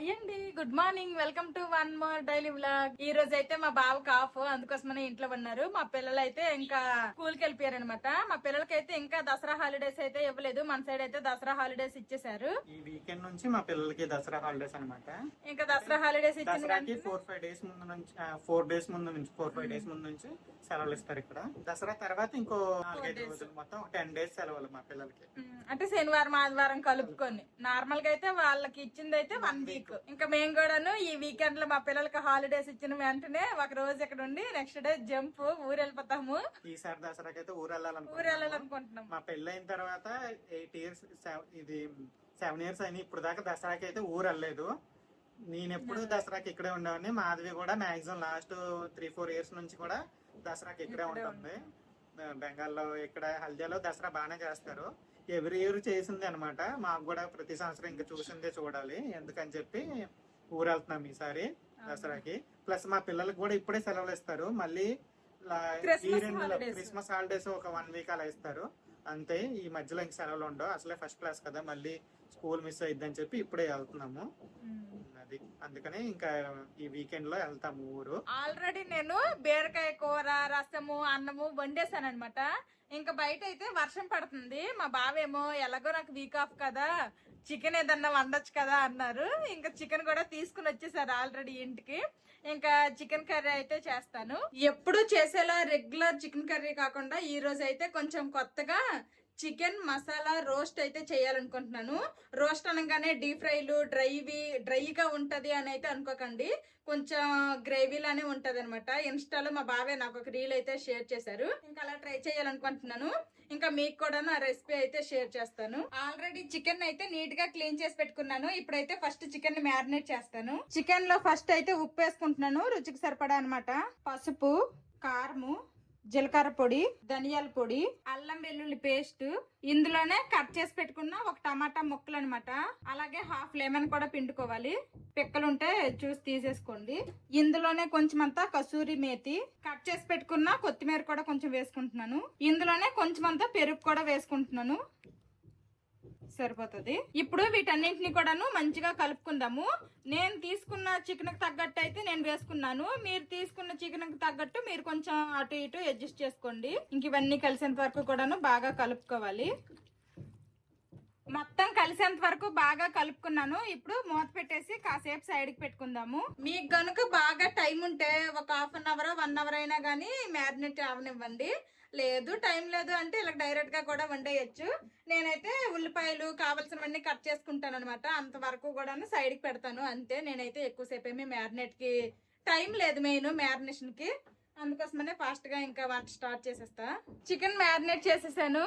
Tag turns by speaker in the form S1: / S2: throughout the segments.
S1: Hi అండి good morning welcome to one more daily vlog ఈ రోజు అయితే మా బావకు ఆఫ్ అందుకోసమనే ఇంట్లో ఉన్నారు. మా పిల్లలు అయితే ఇంకా స్కూల్కి వెళ్ళిపోయారు అనమాట మా పిల్లలకైతే ఇంకా దసరా హాలిడేస్ అయితే ఇవ్వలేదు. మన సైడ్ అయితే దసరా హాలిడేస్ ఇచ్చేసారు
S2: ఈ వీకెండ్ నుంచి మా పిల్లలకి దసరా హాలిడేస్ అన్నమాట.
S1: ఇంకా దసరా హాలిడేస్ ఇచ్చిన
S2: దసరాకి ఫోర్ ఫైవ్ డేస్ ముందు నుంచి ఫోర్ డేస్ ముందు నుంచి ఫోర్ ఫైవ్ డేస్ ముందు నుంచి సెలవులు ఇస్తారు ఇక్కడ. దసరా తర్వాత ఇంకో నాలుగైదు రోజులు మొత్తం టెన్ డేస్ సెలవులు మా పిల్లలకి.
S1: అంటే శనివారం ఆదివారం కలుపుకొని. నార్మల్గా అయితే వాళ్ళకి ఇచ్చింది అయితే వన్ వీక్ ఇంకా మేము కూడాను ఈ వీకెండ్లో మా పిల్లలకి హాలిడేస్ ఇచ్చిన వెంటనే ఒక రోజు ఇక్కడ ఉండి నెక్స్ట్ డే జంప్ ఊరు వెళ్ళిపోతాము
S2: ఈసారి దసరాకి అయితే ఊరు వెళ్ళాలనుకుంటున్నాము
S1: ఊరు వెళ్ళాలనుకుంటున్నాం
S2: మా పెళ్ళైన తర్వాత ఎయిట్ ఇయర్స్ ఇది సెవెన్ ఇయర్స్ అయినాయి. ఇప్పుడు దాకా దసరాకి అయితే ఊరు వెళ్ళలేదు నేను ఎప్పుడు దసరాకి ఇక్కడే ఉండేవాడిని. మాధవి కూడా maximum last three four years నుంచి కూడా దసరాకి ఇక్కడే ఉంటుంది. బెంగాల్లో ఇక్కడ హల్దియాలో దసరా బాగానే చేస్తారు. ఎవ్రీ ఇయర్ చేసింది అనమాట మాకు కూడా ప్రతి సంవత్సరం ఇంకా చూసిందే చూడాలి. ఎందుకని చెప్పి ఊరు వెళ్తున్నాం ఈసారి దసరాకి. ప్లస్ మా పిల్లలకి కూడా ఇప్పుడే సెలవులు ఇస్తారు. మళ్ళీ ఈ రెండు. క్రిస్మస్ హాలిడేస్ ఒక వన్ వీక్ అలా ఇస్తారు. అంతే ఈ మధ్యలో ఇంక సెలవులు ఉండవు. అసలే ఫస్ట్ క్లాస్ కదా. మళ్ళీ స్కూల్ మిస్ అయిద్దని చెప్పి ఇప్పుడే వెళ్తున్నాము. అది అందుకని ఇంకా ఈ వీకెండ్లో వెళ్తాము ఊరు.
S1: ఆల్రెడీ నేను బీరకాయ కూర రసము అన్నము వండేసాను అనమాట ఇంకా బయట అయితే వర్షం పడుతుంది. మా బావేమో ఎలాగో నాకు వీక్ ఆఫ్ కదా చికెన్ ఏదన్నా వండొచ్చు కదా అన్నారు. ఇంకా చికెన్ కూడా తీసుకుని వచ్చేసారు ఆల్రెడీ ఇంటికి. ఇంకా చికెన్ కర్రీ అయితే చేస్తాను. ఎప్పుడు చేసేలా రెగ్యులర్ చికెన్ కర్రీ కాకుండా ఈ రోజు అయితే కొంచెం కొత్తగా చికెన్ మసాలా రోస్ట్ అయితే చేయాలనుకుంటున్నాను. రోస్ట్ అనగానే డీప్ ఫ్రైలు డ్రైవి డ్రైగా ఉంటుంది అని అయితే అనుకోకండి. కొంచెం గ్రేవీలానే ఉంటుంది అనమాట ఇన్స్టాలో మా బాబాయ్ నాకు ఒక రీల్ అయితే షేర్ చేశారు. ఇంకా అలా ట్రై చేయాలనుకుంటున్నాను. ఇంకా మీకు కూడా నా రెసిపీ అయితే షేర్ చేస్తాను. ఆల్రెడీ చికెన్ అయితే నీట్గా క్లీన్ చేసి పెట్టుకున్నాను. ఇప్పుడైతే ఫస్ట్ చికెన్ మ్యారినేట్ చేస్తాను. చికెన్లో ఫస్ట్ అయితే ఉప్పు వేసుకుంటున్నాను. రుచికి సరిపడా అనమాట పసుపు కారము జీలకర్ర పొడి ధనియాల పొడి అల్లం వెల్లుల్లి పేస్ట్. ఇందులోనే కట్ చేసి పెట్టుకున్న ఒక టమాటా ముక్కలు అనమాట అలాగే హాఫ్ లెమన్ కూడా పిండుకోవాలి. పిక్కలుంటే చూసి తీసేసుకోండి. ఇందులోనే కొంచెం అంతా కసూరి మేతి. కట్ చేసి పెట్టుకున్న కొత్తిమీర కూడా కొంచెం వేసుకుంటున్నాను. ఇందులోనే కొంచెం అంతా పెరుగు కూడా వేసుకుంటున్నాను. సరిపోతుంది. ఇప్పుడు వీటన్నింటిని కూడాను మంచిగా కలుపుకుందాము. నేను తీసుకున్న చికెన్ తగ్గట్టు అయితే నేను వేసుకున్నాను. మీరు తీసుకున్న చికెన్ తగ్గట్టు మీరు కొంచెం అటు ఇటు అడ్జస్ట్ చేసుకోండి. ఇంక ఇవన్నీ కలిసేంత వరకు కూడాను బాగా కలుపుకోవాలి. మొత్తం కలిసేంత వరకు బాగా కలుపుకున్నాను. ఇప్పుడు మూత పెట్టేసి కాసేపు సైడ్కి పెట్టుకుందాము. మీకు గనుక బాగా టైం ఉంటే ఒక half an hour one hour అయినా గానీ మ్యారినేట్ అవనివ్వండి. లేదు టైం లేదు అంటే ఇలా డైరెక్ట్గా కూడా వండేయచ్చు. నేనైతే ఉల్లిపాయలు కావాల్సినవన్నీ కట్ చేసుకుంటాను అనమాట అంతవరకు కూడా సైడ్కి పెడతాను అంతే. నేనైతే ఎక్కువసేపు ఏమి మ్యారినేట్కి టైం లేదు మెయిన్ మ్యారినేషన్కి. అందుకోసమనే ఫాస్ట్గా ఇంకా వంట స్టార్ట్ చేసేస్తా. చికెన్ మ్యారినేట్ చేసేసాను.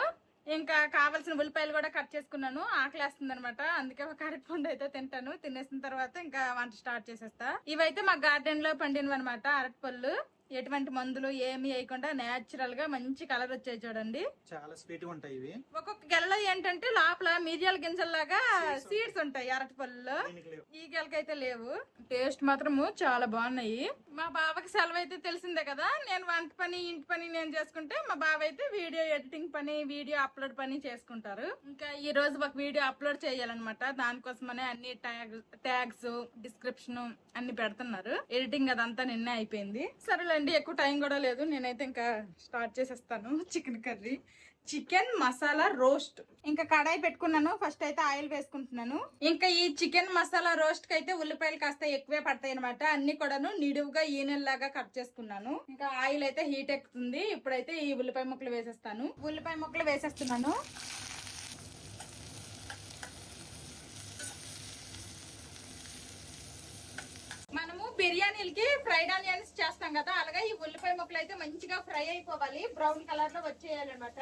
S1: ఇంకా కావాల్సిన ఉల్లిపాయలు కూడా కట్ చేసుకున్నాను. ఆకలేస్తుంది అనమాట అందుకే ఒక అరటి పండు అయితే తింటాను. తినేసిన తర్వాత ఇంకా వంట స్టార్ట్ చేసేస్తా. ఇవైతే మా గార్డెన్లో పండినవి అనమాట అరటి పళ్ళు ఎటువంటి మందులు ఏమి వేయకుండా నేచురల్గా మంచి కలర్ వచ్చాయి చూడండి.
S2: చాలా స్వీట్గా ఉంటాయి ఇవి.
S1: ఒక్కొక్క గెలలో ఏంటంటే లోపల మిరియాల గింజల్లాగా సీడ్స్ ఉంటాయి. అరటి
S2: లేవు.
S1: ఈ గెలకైతే లేవు. టేస్ట్ మాత్రము చాలా బాగున్నాయి. మా బావకి సెలవు అయితే తెలిసిందే కదా నేను వంట పని ఇంటి పని నేను చేసుకుంటే మా బావ అయితే వీడియో ఎడిటింగ్ పని వీడియో అప్లోడ్ పని చేసుకుంటారు. ఇంకా ఈ రోజు ఒక వీడియో అప్లోడ్ చేయాలన్నమాట. దానికోసమనే అన్ని ట్యాగ్ ట్యాగ్స్ డిస్క్రిప్షన్ అన్ని పెడుతున్నారు. ఎడిటింగ్ అదంతా నిన్నే అయిపోయింది. సరేలేండి ఎక్కువ టైం కూడా లేదు. నేనైతే ఇంకా స్టార్ట్ చేసేస్తాను chicken curry. Chicken masala roast. ఇంకా కడాయి పెట్టుకున్నాను. ఫస్ట్ అయితే ఆయిల్ వేసుకుంటున్నాను. ఇంకా ఈ చికెన్ మసాలా రోస్ట్కి అయితే ఉల్లిపాయలు కాస్త ఎక్కువే పడతాయి అనమాట అన్ని కూడాను నిడువుగా ఈనెల్లాగా కట్ చేసుకున్నాను. ఇంకా ఆయిల్ అయితే హీట్ ఎక్కుతుంది. ఇప్పుడైతే ఈ ఉల్లిపాయ ముక్కలు వేసేస్తాను. ఉల్లిపాయ ముక్కలు వేసేస్తున్నాను మనము బిర్యానీలకి ఫ్రైడ్ ఆనియన్స్ చేస్తాం కదా. అలాగే ఈ ఉల్లిపాయ ముక్కలు అయితే మంచిగా ఫ్రై అయిపోవాలి. బ్రౌన్ కలర్లో వచ్చేయాలన్నమాట.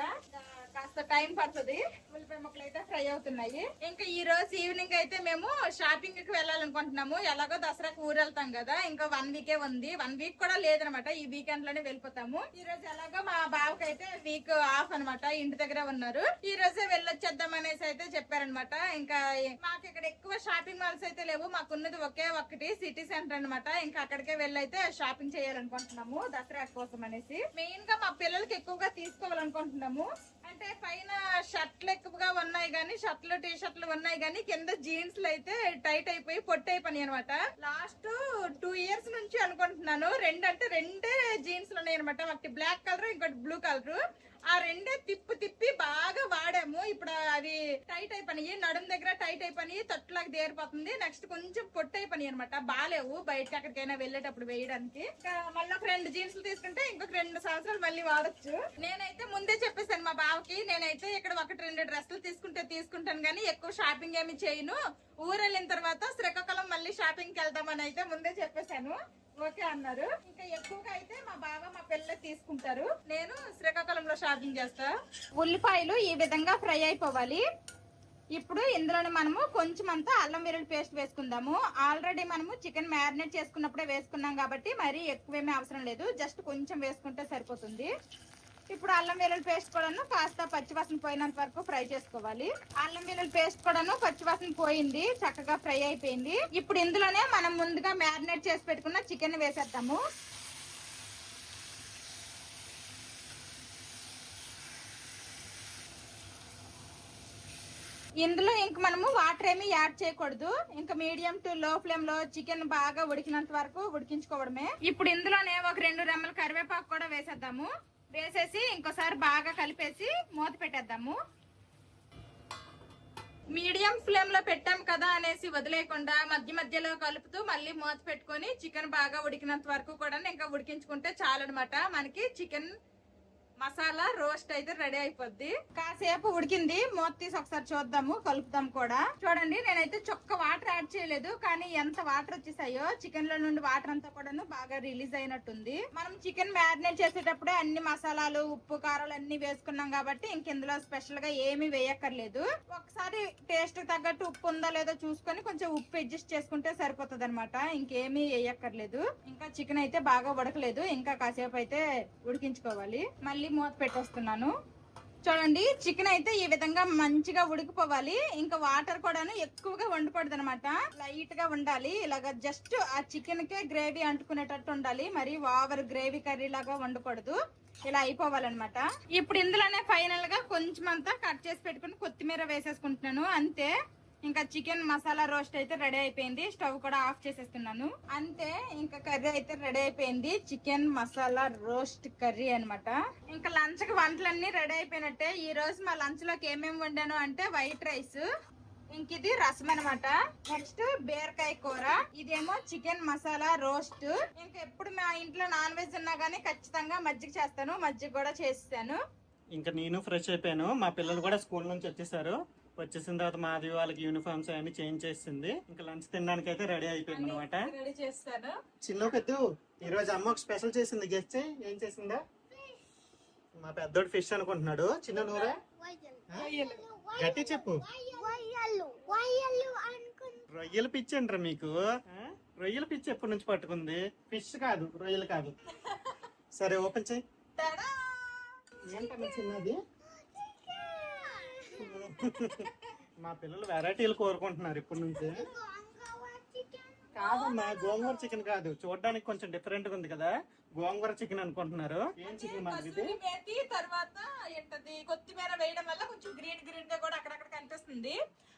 S1: కాస్త టైం పడుతుంది. ఉల్లిపాయ ముక్కలు అయితే ఫ్రై అవుతున్నాయి. ఇంకా ఈ రోజు ఈవినింగ్ అయితే మేము షాపింగ్కి వెళ్ళాలనుకుంటున్నాము. ఎలాగో దసరాకు ఊరు వెళ్తాం కదా. ఇంకా వన్ వీకే ఉంది. వన్ వీక్ కూడా లేదనమాట ఈ వీకెండ్లోనే వెళ్ళిపోతాము. ఈ రోజు ఎలాగో మా బావకి అయితే వీక్ ఆఫ్ అన్నమాట. ఇంటి దగ్గర ఉన్నారు. ఈ రోజే వెళ్ళొచ్చేద్దాం అనేసి అయితే చెప్పారనమాట ఇంకా మాకు ఇక్కడ ఎక్కువ షాపింగ్ మాల్స్ అయితే లేవు. మాకున్నది ఒకే ఒకటి సిటీ సెంటర్ అనమాట ఇంకా అక్కడికే వెళ్ళైతే షాపింగ్ చేయాలనుకుంటున్నాము దసరా కోసం అనేసి. మెయిన్గా మా పిల్లలకి ఎక్కువగా తీసుకోవాలనుకుంటున్నాము. అంటే పైన షర్ట్లు ఎక్కువగా ఉన్నాయి కానీ షర్ట్లు టీ షర్ట్లు ఉన్నాయి కానీ కింద జీన్స్లు అయితే టైట్ అయిపోయి పొట్టి అయిపోయినాయి అనమాట లాస్ట్ టూ ఇయర్స్ నుంచి అనుకుంటున్నాను. రెండు అంటే రెండే జీన్స్లు ఉన్నాయి అనమాట ఒకటి బ్లాక్ కలర్ ఇంకోటి బ్లూ కలర్. ఆ రెండే తిప్పి తిప్పి బాగా వాడాము. ఇప్పుడు అది టైట్ అయిపోయి నడుము దగ్గర టైట్ అయిపోయి తట్టులాగా దేరిపోతుంది నెక్స్ట్ కొంచెం పొట్టు అయిపోయి అనమాట బాగాలేవు. బయటకి ఎక్కడికైనా వెళ్ళేటప్పుడు వేయడానికి. మళ్ళీ ఒక రెండు జీన్స్లు తీసుకుంటే ఇంకొక రెండు సంవత్సరాలు మళ్ళీ వాడచ్చు. నేనైతే ముందే చెప్పేసాను మా బావకి. నేనైతే ఇక్కడ ఒకటి రెండు డ్రెస్సులు తీసుకుంటే తీసుకుంటాను కానీ ఎక్కువ షాపింగ్ ఏమి చేయను. ఊరు వెళ్ళిన తర్వాత శ్రీకాకుళం మళ్ళీ షాపింగ్కి వెళ్దామని అయితే ముందే చెప్పేశాను. ఓకే అన్నారు. ఇంకా ఎక్కువగా అయితే మా బావ మా పిల్లలు తీసుకుంటారు. నేను శ్రీకాకుళంలో షాపింగ్ చేస్తా. ఉల్లిపాయలు ఈ విధంగా ఫ్రై అయిపోవాలి. ఇప్పుడు ఇందులోనే మనము కొంచెం అంతా అల్లం వెల్లుల్లి పేస్ట్ వేసుకుందాము. ఆల్రెడీ మనము చికెన్ మ్యారినేట్ చేసుకున్నప్పుడే వేసుకున్నాం కాబట్టి మరీ ఎక్కువేమీ అవసరం లేదు. జస్ట్ కొంచెం వేసుకుంటే సరిపోతుంది. ఇప్పుడు అల్లం వెల్లుల్లి పేస్ట్ కూడాను కాస్త పచ్చివాసన పోయినంత వరకు ఫ్రై చేసుకోవాలి. అల్లం వెల్లుల్లి పేస్ట్ కూడాను పచ్చివాసన పోయింది చక్కగా ఫ్రై అయిపోయింది. ఇప్పుడు ఇందులోనే మనం ముందుగా మ్యారినేట్ చేసి పెట్టుకున్న చికెన్ వేసేద్దాము. ఇందులో ఇంక మనము వాటర్ ఏమి యాడ్ చేయకూడదు. ఇంకా మీడియం టు లో ఫ్లేమ్లో చికెన్ బాగా ఉడికినంత వరకు ఉడికించుకోవడమే. ఇప్పుడు ఇందులోనే ఒక రెండు రెమ్మల కరివేపాకు కూడా వేసేద్దాము. వేసేసి ఇంకోసారి బాగా కలిపేసి మూత పెట్టేద్దాము. మీడియం ఫ్లేమ్లో పెట్టాం కదా అనేసి వదిలేయకుండా మధ్య మధ్యలో కలుపుతూ మళ్ళీ మూత పెట్టుకొని చికెన్ బాగా ఉడికినంత వరకు కూడా ఇంకా ఉడికించుకుంటే చాలన్నమాట. మనకి చికెన్ మసాలా రోస్ట్ అయితే రెడీ అయిపోద్ది. కాసేపు ఉడికింది. మూత తీసి ఒకసారి చూద్దాము కలుపుదాం కూడా. చూడండి నేనైతే చొక్క వాటర్ యాడ్ చేయలేదు కానీ ఎంత వాటర్ వచ్చేసాయో చికెన్లో నుండి వాటర్ అంతా కూడాను బాగా రిలీజ్ అయినట్టుంది. మనం చికెన్ మ్యారినేట్ చేసేటప్పుడే అన్ని మసాలాలు ఉప్పు కారాలు అన్ని వేసుకున్నాం కాబట్టి ఇంక ఇందులో స్పెషల్గా ఏమీ వేయక్కర్లేదు. ఒకసారి టేస్ట్ తగ్గట్టు ఉప్పు ఉందా లేదో చూసుకొని కొంచెం ఉప్పు అడ్జస్ట్ చేసుకుంటే సరిపోతుంది అనమాట ఇంకేమీ వేయక్కర్లేదు. ఇంకా చికెన్ అయితే బాగా ఉడకలేదు. ఇంకా కాసేపు అయితే ఉడికించుకోవాలి. మళ్ళీ మూత పెట్టేస్తున్నాను. చూడండి చికెన్ అయితే ఈ విధంగా మంచిగా ఉడికిపోవాలి. ఇంకా వాటర్ కూడాను ఎక్కువగా వండకూడదు అనమాట లైట్గా ఉండాలి. ఇలాగ జస్ట్ ఆ చికెన్ కే గ్రేవీ అంటుకునేటట్టు ఉండాలి. మరి ఓవర్ గ్రేవీ కర్రీ లాగా వండకూడదు. ఇలా అయిపోవాలన్నమాట. ఇప్పుడు ఇందులోనే ఫైనల్గా కొంచెం అంతా కట్ చేసి పెట్టుకుని కొత్తిమీర వేసేసుకుంటున్నాను. అంతే. ఇంకా చికెన్ మసాలా రోస్ట్ అయితే రెడీ అయిపోయింది. స్టవ్ కూడా ఆఫ్ చేసేస్తున్నాను. అంతే ఇంకా కర్రీ అయితే రెడీ అయిపోయింది. చికెన్ మసాలా రోస్ట్ కర్రీ అనమాట ఇంకా లంచ్కి వంటలన్నీ రెడీ అయిపోయినట్టే. ఈ రోజు మా లంచ్లోకి ఏమేమి వండాను అంటే వైట్ రైస్ ఇంక ఇది రసం అనమాట నెక్స్ట్ బీరకాయ కూర ఇదేమో చికెన్ మసాలా రోస్ట్. ఇంకా ఎప్పుడు మా ఇంట్లో నాన్ వెజ్ ఉన్నా గానీ ఖచ్చితంగా మజ్జిగ చేస్తాను. మజ్జిగ కూడా చేస్తాను.
S2: ఇంకా నేను ఫ్రెష్ అయిపోయాను. మా పిల్లలు కూడా స్కూల్ నుంచి వచ్చేసారు. వచ్చేసిన తర్వాత మాధవి వాళ్ళకి యూనిఫామ్స్ అవన్నీ చేంజ్ చేసింది. ఇంకా లంచ్ తినడానికి అయితే రెడీ అయిపోయింది అనమాట
S1: రెడీ చేస్తాను.
S2: చిన్న పెద్ద ఈ రోజు అమ్మ ఒక స్పెషల్ చేసింది. గెస్ట్ ఏం చేసిందా? మా పెద్దోడు ఫిష్ అనుకుంటున్నాడు. చిన్న నూరా? గట్టి చెప్పు. రొయ్యల పిచ్చి అంటారా మీకు? ఆ? రొయ్యల పిచ్చి ఎప్పటి నుంచి పట్టుకుంది? ఫిష్ కాదు రొయ్యలు కాదు. సరే ఓపెన్ చేయి! ఏంటన్నా చిన్నది? మా పిల్లలు వెరైటీలు కోరుకుంటున్నారు ఇప్పటి నుంచి. కాదమ్మా గోంగూర చికెన్ కాదు. చూడడానికి కొంచెం డిఫరెంట్గా ఉంది కదా. గోంగూర చికెన్ అనుకుంటున్నారు. ఏం చికెన్
S1: మేతి తర్వాత ఏంటది? కొత్తిమీర వేయడం వల్ల కొంచెం గ్రీన్ గ్రీన్గా కూడా అక్కడక్కడ కనిపిస్తుంది.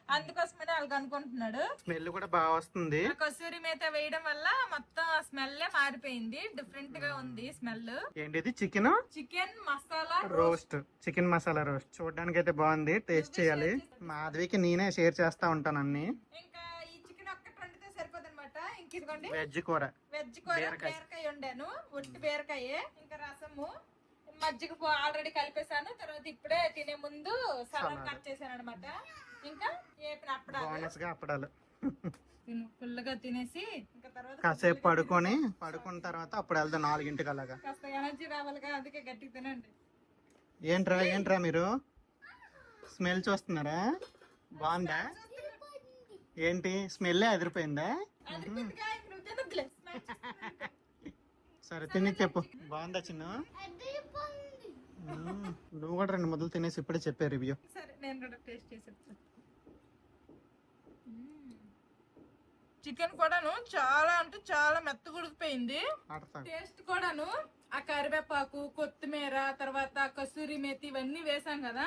S1: అందుకోసమే వాళ్ళకి అనుకుంటున్నాడు.
S2: స్మెల్ కూడా బాగా వస్తుంది.
S1: ఆ కస్తూరి మేత వేయడం వల్ల మొత్తం స్మెల్ మారిపోయింది. డిఫరెంట్గా ఉంది స్మెల్.
S2: ఏంటిది? Chicken
S1: chicken masala
S2: roast chicken masala roast చూడడానికి అయితే బాగుంది. టేస్ట్ చేయాలి. మాధవికి నేనే షేర్ చేస్తా ఉంటాను అన్ని.
S1: ఇంకా ఈ చికెన్ ఒక్కటి వండితే సరిపోదు అనమాట ఇంక ఇదిగోండి.
S2: వెజ్ కూర.
S1: వెజ్ కూర
S2: బీరకాయ.
S1: వండాను. ఒట్టి బీరకాయ. ఇంకా రసము. మజ్జిగ ఆల్రెడీ కలిపేసాను తర్వాత ఇప్పుడే తినే ముందు సలాడ్. కట్ చేశాను అనమాట ఇంకా ఏపిన అప్పడాలు?
S2: బోనస్గా అప్పడాలు.
S1: ఫుల్గా తినేసి ఇంకా తర్వాత
S2: కాసేపు పడుకొని పడుకున్న తర్వాత అప్పుడు వెళ్దాం నాలుగింటికి అలాగా.
S1: కాస్త ఎనర్జీ రావాలిగా అందుకే గట్టిగా తినండి.
S2: ఏంట్రా ఏంట్రా మీరు? స్మెల్ చూస్తున్నారా? బాగుందా? ఏంటి? స్మెల్ ఎదిరిపోయిందా. సరే తిని చెప్పు. బాగుందా చిన్న. నువ్వు కూడా రెండు ముద్దలు తినేసి ఇప్పుడే చెప్పే రివ్యూ.
S1: సరే నేను కూడా టేస్ట్ చేసి చికెన్ కూడాను చాలా అంటే చాలా మెత్తగా ఉడికిపోయింది.
S2: ఆడతా
S1: టేస్ట్ కూడాను ఆ కరివేపాకు కొత్తిమీర తర్వాత కసూరి మేతి ఇవన్నీ వేసాం కదా.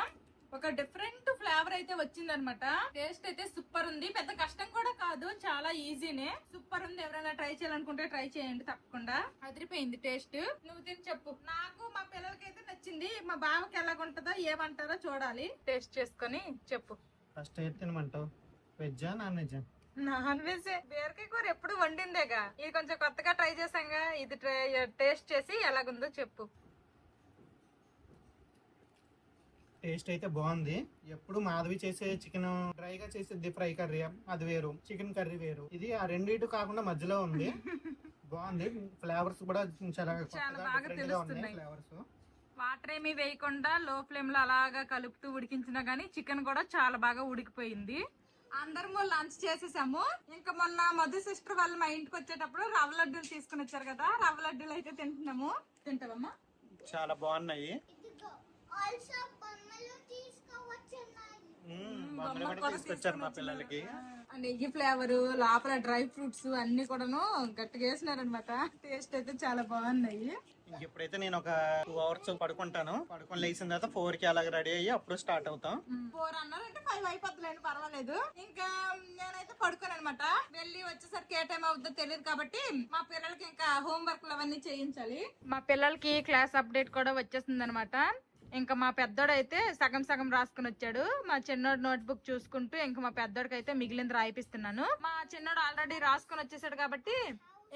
S1: ఒక డిఫరెంట్ ఫ్లేవర్ అయితే వచ్చిందనమాట. టేస్ట్ అయితే సూపర్ ఉంది. పెద్ద కష్టం కూడా కాదు చాలా ఈజీనే సూపర్ ఉంది. ఎవరైనా ట్రై చేయాలనుకుంటే ట్రై చేయండి తప్పకుండా. అదిరిపోయింది టేస్ట్ నువ్వు తిని చెప్పు. నాకు మా పిల్లలకి అయితే నచ్చింది. మా బావకి ఎలాగుంటుందో ఏమంటారో చూడాలి. టేస్ట్ చేసుకొని చెప్పు.
S2: ఫస్ట్ ఏది తినమంటావు? వెజ్జా నాన్ వెజ్జా
S1: నాన్ వెజ్ బీరకాయ కూర ఎప్పుడు వండిందేగా? ఇది కొంచెం కొత్తగా ట్రై చేసాంగా ఇది టేస్ట్ చేసి ఎలాగుందో చెప్పు.
S2: టేస్ట్ అయితే బాగుంది. ఎప్పుడు మాధవి చేసే చికెన్ డ్రైగా చేసేది ఫ్రై కర్రీ. అది వేరు. చికెన్ కర్రీ వేరు. ఇది ఆ రెండింటి కాకుండా మధ్యలో ఉంది. బాగుంది. ఫ్లేవర్స్ కూడా చాలా
S1: బాగా తెలుస్తున్నాయి.
S2: ఫ్లేవర్స్.
S1: వాటర్ ఏమీ వేయకుండా లో ఫ్లేమ్లో అలాగా కలుపుతూ ఉడికించినా గానీ చికెన్ కూడా చాలా బాగా ఉడికిపోయింది. అందరము లంచ్ చేసేసాము. ఇంకా మొన్న మధు సిస్టర్ వాళ్ళు మా ఇంటికి వచ్చేటప్పుడు రవ్వ లడ్డూలు తీసుకుని వచ్చారు కదా రవ్వ లడ్డూలు అయితే తింటున్నాము. తింటావమ్మా?
S2: చాలా బాగున్నాయి. తీసుకొచ్చారు మా పిల్లలకి.
S1: నెయ్యి ఫ్లేవర్ లోపల డ్రై ఫ్రూట్స్ అన్ని కూడాను గట్టిగా వేసినారనమాట టేస్ట్ అయితే చాలా బాగున్నాయి.
S2: ఇంక ఇప్పుడైతే నేను ఒక టూ అవర్స్ పడుకుంటాను. పడుకొని లేచిన తర్వాత ఫోర్కి అలాగ రెడీ అయ్యి అప్పుడు స్టార్ట్ అవుతాం.
S1: ఫోర్ అన్నారు అంటే ఫైవ్ అయిపోతుందండి పర్వాలేదు. ఇంకా నేనైతే పడుకోను అనమాట వెళ్ళి వచ్చేసరికి ఏ టైం అవుతుందో తెలియదు కాబట్టి మా పిల్లలకి ఇంకా హోంవర్క్ అవన్నీ చేయించాలి. మా పిల్లలకి క్లాస్ అప్డేట్ కూడా వచ్చేసింది అనమాట ఇంకా మా పెద్దోడైతే సగం సగం రాసుకుని వచ్చాడు. మా చిన్నోడు నోట్ బుక్ చూసుకుంటూ ఇంకా మా పెద్దోడికైతే అయితే మిగిలింది రాయిపిస్తున్నాను. మా చిన్నోడు ఆల్రెడీ రాసుకొని వచ్చేసాడు కాబట్టి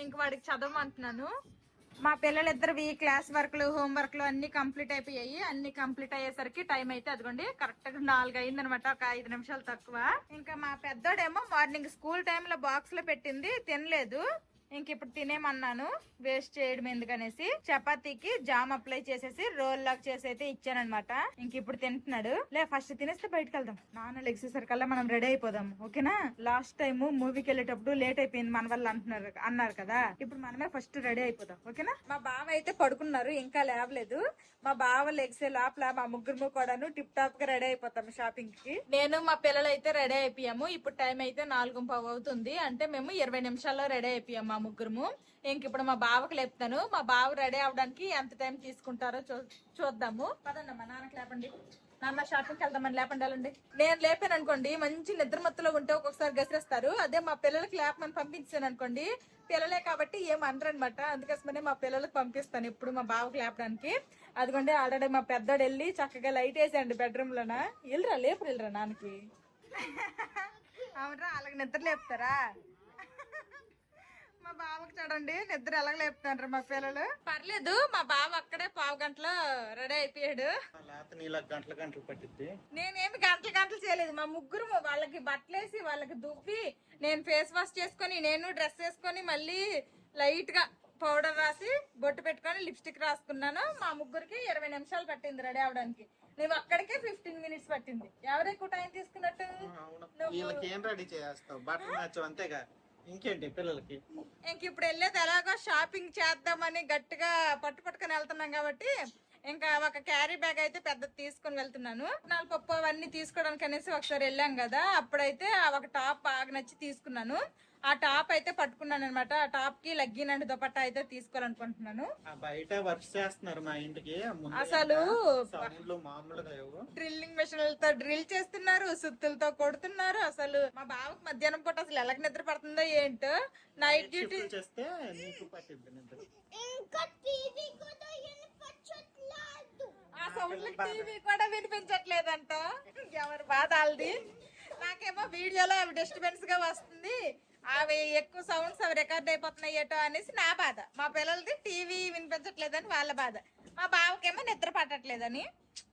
S1: ఇంక వాడికి చదవమంటున్నాను. మా పిల్లలిద్దరివి క్లాస్ వర్క్లు హోమ్ వర్క్లు అన్ని కంప్లీట్ అయిపోయాయి. అన్ని కంప్లీట్ అయ్యేసరికి టైం అయితే అదిగోండి కరెక్ట్గా నాలుగు అయింది అనమాట ఒక ఐదు నిమిషాలు తక్కువ. ఇంకా మా పెద్దోడేమో మార్నింగ్ స్కూల్ టైంలో బాక్స్లో పెట్టింది తినలేదు. ఇంక ఇప్పుడు తినేమన్నాను. వేస్ట్ చేయడం ఎందుకనేసి చపాతీకి జామ్ అప్లై చేసేసి రోల్ లాక్ చేసి అయితే ఇచ్చానమాట ఇంక ఇప్పుడు తింటున్నాడు. లే ఫస్ట్ తినేస్తే బయటకు వెళ్దాం. నాన్న లెగ్సేసరికల్లా మనం రెడీ అయిపోదాం. ఓకేనా? లాస్ట్ టైం మూవీకి వెళ్ళేటప్పుడు లేట్ అయిపోయింది మన వల్ల అంటున్నారు అన్నారు కదా. ఇప్పుడు మనమే ఫస్ట్ రెడీ అయిపోదాం. ఓకేనా? మా బావ అయితే పడుకున్నారు ఇంకా లేవలేదు. మా బావ లెగ్సే లోపల మా ముగ్గురు కూడాను టిప్ టాప్గా రెడీ అయిపోతాం షాపింగ్కి నేను మా పిల్లలు అయితే రెడీ అయిపోయాము. ఇప్పుడు టైం అయితే నాలుగు పావు అవుతుంది. అంటే మేము ఇరవై నిమిషాల్లో రెడీ అయిపోయాము ముగ్గురము. ఇంక ఇప్పుడు మా బావకు లేపుతాను. మా బావ రెడీ అవడానికి ఎంత టైం తీసుకుంటారో చూ చూద్దాము. పదండి మా నాన్నకి లేపండి. నాన్న షాపింగ్కి వెళ్దామని లేపండి వెళ్ళండి నేను లేపాను అనుకోండి మంచి నిద్ర మత్తులో ఉంటే ఒక్కొక్కసారి గసిరేస్తారు. అదే మా పిల్లలకి లేపమని పంపించాను అనుకోండి పిల్లలే కాబట్టి ఏం అనరనమాట. అందుకోసమనే మా పిల్లలకి పంపిస్తాను ఇప్పుడు మా బావకి లేపడానికి. అదిగోండి ఆల్రెడీ మా పెద్దోడు వెళ్ళి చక్కగా లైట్ వేసేయండి బెడ్రూమ్ లోన వెళ్ళరా లేపు వెళ్ళరా నాన్నకి. అవునరా అలాగ నిద్ర లేపుతారా? మా బావకి చూడండి. నిద్ర ఎలా లేపుతారు మా పిల్లలు? పర్లేదు మా బావ అక్కడే పావు గంటలో రెడీ అయిపోయాడు.
S2: గంటల గంటలు పట్టిద్ది.
S1: నేనేమి గంటలు గంటలు చేయలేదు. మా ముగ్గురు వాళ్ళకి బట్టలేసి వాళ్ళకి దువ్వి నేను ఫేస్ వాష్ చేసుకొని నేను డ్రెస్ వేసుకొని మళ్ళీ లైట్గా పౌడర్ రాసి బొట్టు పెట్టుకొని లిప్స్టిక్ రాసుకున్నాను. మా ముగ్గురికి ఇరవై నిమిషాలు పట్టింది రెడీ అవడానికి నువ్వు అక్కడికే ఫిఫ్టీన్ మినిట్స్ పట్టింది. ఎవరు ఎక్కువ టైం తీసుకున్నట్టు?
S2: రెడీ చేస్తావు? బట్టలు అంతేగా. ఇంకేంటి పిల్లలకి?
S1: ఇంక ఇప్పుడు వెళ్ళేది ఎలాగో షాపింగ్ చేద్దామని గట్టిగా పట్టు పట్టుకొని వెళ్తున్నాం కాబట్టి ఇంకా ఒక క్యారీ బ్యాగ్ అయితే పెద్దది తీసుకొని వెళ్తున్నాను. నాలుగు పప్పు అవన్నీ తీసుకోవడానికి అనేసి ఒకసారి వెళ్ళాం కదా అప్పుడైతే ఒక టాప్ బాగా నచ్చి తీసుకున్నాను. ఆ టాప్ అయితే పట్టుకున్నాను అనమాట ఆ టాప్కి లగ్గిన్ అండ్ దుపట్టా అయితే తీసుకోవాలనుకుంటున్నాను.
S2: ఆ బయట వర్క్ చేస్తున్నారు మా ఇంటికి.
S1: అసలు
S2: సౌండ్లు మామూలుగా లేవు.
S1: డ్రిల్లింగ్ మెషిన్లతో డ్రిల్ చేస్తున్నారు సుత్తులతో కొడుతున్నారు. అసలు మా బావకి మధ్యాహ్నం పూట అసలు ఎలాగ నిద్ర పడుతుందో ఏంటో నైట్ డ్యూటీ
S2: చేస్తే నీకు పట్టిద్ది నిద్ర.
S3: ఇంకా టీవీ కూడా వినిపించట్లేదు.
S1: ఆ సౌండ్ టీవీ కూడా వినిపించట్లేదంట. ఎవరి బాధ వాళ్ళది? నాకేమో వీడియోలో అవి డిస్టర్బెన్స్గా వస్తుంది. అవి ఎక్కువ సౌండ్స్ అవి రికార్డ్ అయిపోతున్నాయి ఏటో అనేసి నా బాధ. మా పిల్లలది టీవీ వినిపించట్లేదని వాళ్ళ బాధ. మా బావకేమో నిద్ర పట్టట్లేదని.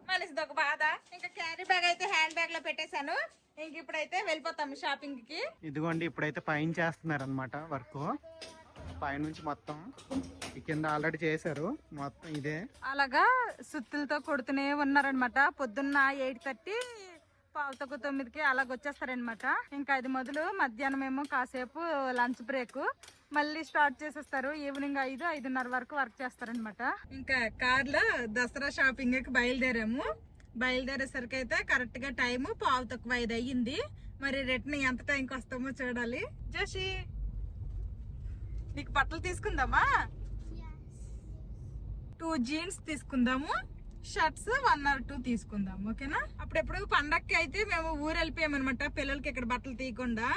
S1: మనిషిది ఒక బాధ. ఇంకా క్యారీ బ్యాగ్ అయితే హ్యాండ్ బ్యాగ్లో పెట్టేశాను. ఇంక ఇప్పుడైతే వెళ్ళిపోతాము షాపింగ్కి.
S2: ఇదిగోండి ఇప్పుడైతే పైన చేస్తున్నారు అనమాట వర్క్ పైనుంచి మొత్తం ఈ కింద ఆల్రెడీ చేశారు. మొత్తం ఇదే.
S1: అలాగా సుత్తులతో కొడుతూనే ఉన్నారనమాట పొద్దున్న ఎయిట్ థర్టీ పావుతకు తొమ్మిదికి అలాగ వచ్చేస్తారనమాట ఇంకా అది మొదలు మధ్యాహ్నం ఏమో కాసేపు లంచ్ బ్రేక్. మళ్ళీ స్టార్ట్ చేసేస్తారు. ఈవినింగ్ ఐదు ఐదున్నర వరకు వర్క్ చేస్తారనమాట ఇంకా కార్లో దసరా షాపింగ్కి బయలుదేరాము. బయలుదేరేసరికి అయితే కరెక్ట్గా టైం పావు తక్కువ ఐదు అయ్యింది. మరి రిటర్న్ ఎంత టైంకి వస్తామో చూడాలి. జోషి నీకు బట్టలు తీసుకుందామా? టూ జీన్స్ తీసుకుందాము. షర్ట్స్ వన్ ఆర్ టూ తీసుకుందాం ఓకేనా? అప్పుడెప్పుడు పండక్కి అయితే మేము ఊరు వెళ్ళిపోయామన్నమాట పిల్లలకి ఇక్కడ బట్టలు తీయకుండా.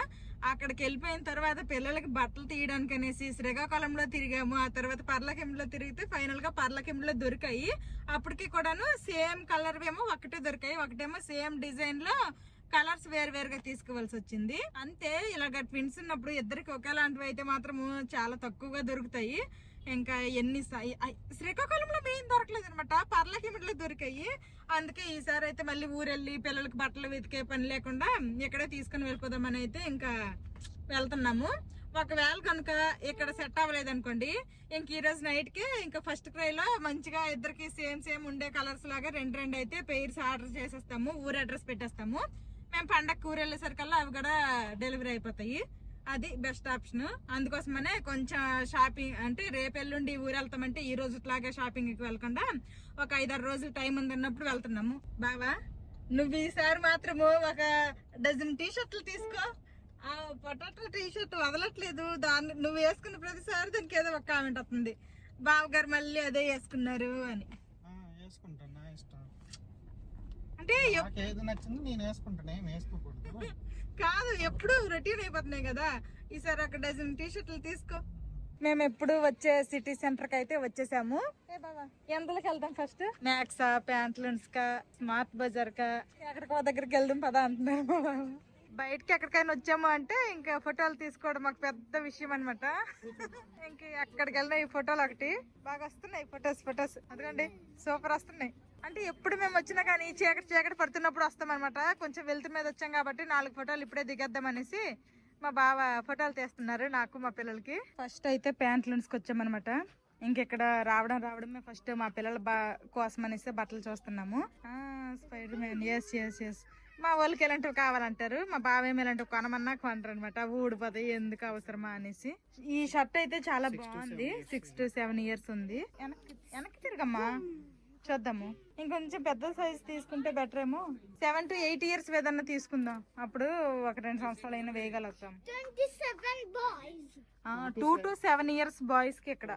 S1: అక్కడికి వెళ్ళిపోయిన తర్వాత పిల్లలకి బట్టలు తీయడానికి అనేసి శ్రీకాకుళంలో తిరిగాము. ఆ తర్వాత పర్లకింలో తిరిగితే ఫైనల్గా పర్లకెంలో దొరికాయి. అప్పటికి కూడాను సేమ్ కలర్ ఏమో ఒకటే దొరికాయి. ఒకటేమో సేమ్ డిజైన్లో కలర్స్ వేరు వేరుగా తీసుకోవాల్సి వచ్చింది. అంతే ఇలాగ ట్విన్స్ ఉన్నప్పుడు ఇద్దరికి ఒకేలాంటివి అయితే మాత్రము చాలా తక్కువగా దొరుకుతాయి. ఇంకా ఎన్ని శ్రీకాకుళంలో మెయిన్ దొరకలేదు అనమాట పర్లకిమిట్లో దొరికాయి. అందుకే ఈసారి అయితే మళ్ళీ ఊరెళ్ళి పిల్లలకి బట్టలు వెతికే పని లేకుండా ఇక్కడే తీసుకుని వెళ్ళిపోదామని అయితే ఇంకా వెళ్తున్నాము. ఒకవేళ కనుక ఇక్కడ సెట్ అవ్వలేదు అనుకోండి ఇంక ఈ రోజు నైట్కి ఇంకా ఫస్ట్ క్రైలో మంచిగా ఇద్దరికి సేమ్ సేమ్ ఉండే కలర్స్ లాగా రెండు రెండు అయితే పెయిర్స్ ఆర్డర్ చేసేస్తాము ఊరు అడ్రస్ పెట్టేస్తాము. మేము పండగ ఊరు వెళ్ళేసరికల్లా అవి కూడా డెలివరీ అయిపోతాయి. అది బెస్ట్ ఆప్షన్. అందుకోసమనే కొంచెం షాపింగ్ అంటే రేపు ఎల్లుండి ఊరు వెళ్తామంటే ఈ రోజు లాగా షాపింగ్కి వెళ్ళకుండా ఒక ఐదారు రోజులు టైం ఉందన్నప్పుడు వెళ్తున్నాము. బావా? నువ్వు ఈసారి మాత్రము ఒక డజన్ టీ షర్ట్లు తీసుకో. ఆ పొటాటో టీ షర్ట్ వదలట్లేదు. దాన్ని నువ్వు వేసుకున్న ప్రతిసారి దానికి ఏదో ఒక కామెంట్ వస్తుంది. బావగారు మళ్ళీ అదే వేసుకున్నారు అని. అంటే
S2: ఏది నచ్చింది నేను వేసుకుంటాను ఏం వేసుకోకూడదు.
S1: కాదు ఎప్పుడు రొటీన్ అయిపోతున్నాయి కదా. ఈసారి ఒక డజన్ టీ షర్ట్లు తీసుకో. మేము ఎప్పుడు వచ్చే సిటీ సెంటర్కి అయితే వచ్చేసాము. ఎంతలకు వెళ్దాం ఫస్ట్ మ్యాక్సా ప్యాంట్లూన్స్ కా స్మార్ట్ బజార్ కా ఎక్కడికో దగ్గరికి వెళ్దాం పదా అంటున్నారు. బయటకి ఎక్కడికైనా వచ్చాము అంటే ఇంకా ఫోటోలు తీసుకోవడం మాకు పెద్ద విషయం అనమాట ఇంక ఎక్కడికి వెళ్ళినా ఈ ఫోటోలు ఒకటి. బాగా వస్తున్నాయి ఫొటోస్ ఫొటోస్ అదిగోండి సూపర్ వస్తున్నాయి. అంటే ఎప్పుడు మేము వచ్చినా కానీ చీకటి చీకటి పడుతున్నప్పుడు వస్తాం అనమాట కొంచెం వెళ్తు మీద వచ్చాం కాబట్టి నాలుగు ఫోటోలు ఇప్పుడే దిగేద్దాం అనేసి మా బావ ఫోటోలు తీస్తున్నారు నాకు మా పిల్లలకి. ఫస్ట్ అయితే ప్యాంట్లూన్స్కి వచ్చామన్నమాట ఇంకెక్కడ రావడం రావడమే ఫస్ట్ మా పిల్లల బా కోసం అనేసి బట్టలు చూస్తున్నాము. Spider man S S S మా వాళ్ళకి ఎలాంటివి కావాలంటారు? మా బావేమి ఇలాంటివి కొనమన్నా కొంటారు అనమాట ఊడిపోతాయి ఎందుకు అవసరమా అనేసి. ఈ షర్ట్ అయితే చాలా బాగుంది. సిక్స్ టు సెవెన్ ఇయర్స్ ఉంది. వెనక్కి వెనక్కి తిరగమ్మా. చూద్దాము. ఇంకొంచెం పెద్ద సైజ్ తీసుకుంటే బెటర్ ఏమో. సెవెన్ టు ఎయిట్ ఇయర్స్ ఏదన్నా తీసుకుందాం. అప్పుడు ఒక రెండు సంవత్సరాలు అయినా వేయగలుగుతాం.
S3: 27 boys.
S1: Two to seven years బాయ్స్కి ఇక్కడ.